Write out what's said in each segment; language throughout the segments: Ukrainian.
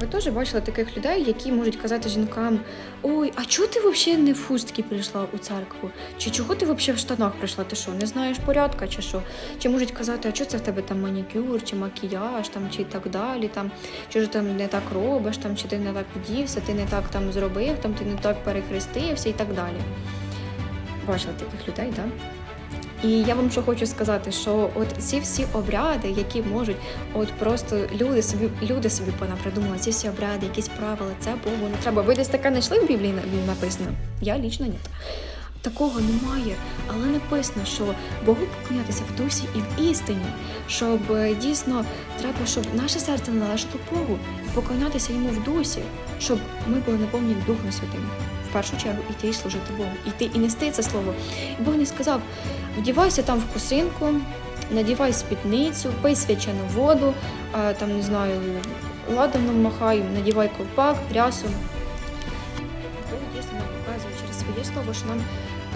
ви теж бачили таких людей, які можуть казати жінкам: Ой, а чого ти взагалі не в хустці прийшла у церкву? Чи чого ти взагалі в штанах прийшла? Ти що, не знаєш порядка, чи що? Чи можуть казати, а що це в тебе там манікюр, чи макіяж, там, чи так далі, там, чи ж там не так робиш, там, чи ти не так вдівся, ти не так там зробив, там, ти не так перехрестився і так далі. Бачила таких людей, так? І я вам що хочу сказати, що от ці всі обряди, які можуть, от просто люди собі люди собі понапридумали, ці всі обряди, якісь правила, це Богу не треба. Ви десь таке знайшли в Біблії написано? Я лічно ні. Такого немає, але написано, що Богу поклонятися в дусі і в істині, щоб е, дійсно треба, щоб наше серце належало Богу, і поклонятися йому в дусі, щоб ми були наповнені Духом Святим. В першу чергу іти і служити Богу, іти і нести це слово. І Бог не сказав: вдівайся там в косинку, надівай спідницю, пий свячену воду, там не знаю, ладаном махай, надівай ковпак, рясу. Своє слово, що нам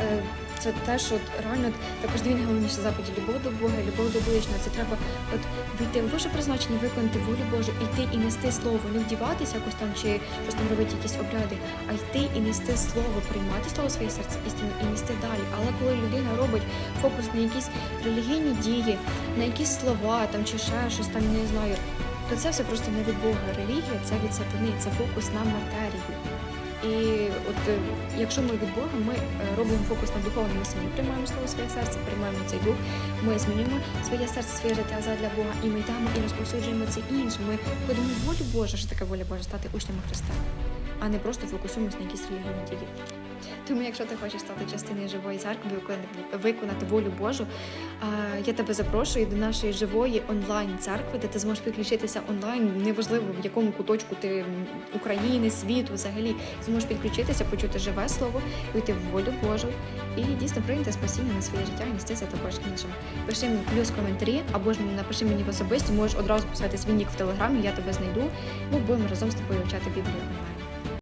е, це те, що реально також дві найголовніші заповіді любов до Бога, любов до ближнього. Це треба от вийти в Боже призначення, виконати волю Божу, йти і нести слово, не вдіватися якось там чи щось там робити якісь обряди, а йти і нести слово, приймати слово своє серце істину і нести далі. Але коли людина робить фокус на якісь релігійні дії, на якісь слова там чи ще щось там не знаю, то це все просто не від Бога. Релігія це від сатани, це фокус на матерію. І от е, якщо ми від Бога, ми е, робимо фокус на духовному, самі приймаємо слово своє серце, приймаємо цей дух, ми змінюємо своє серце, своє життя задля Бога, і ми йдемо і розповсюджуємо це іншим. Ми ходимо в волю Божу, що така воля Божа, стати учнями Христа, а не просто фокусуємося на якісь релігійні дії. Тому, якщо ти хочеш стати частиною живої церкви, виконати- волю Божу, я тебе запрошую до нашої живої онлайн церкви, де ти зможеш підключитися онлайн, неважливо в якому куточку ти України, світу, взагалі зможеш підключитися, почути живе слово, вийти в волю Божу і дійсно прийняти спасіння на своє життя і нести це також іншим. Пиши мені плюс коментарі або ж напиши мені в особисті, можеш одразу писати свій нік в телеграмі, я тебе знайду. Ми будемо разом з тобою вивчати Біблію онлайн.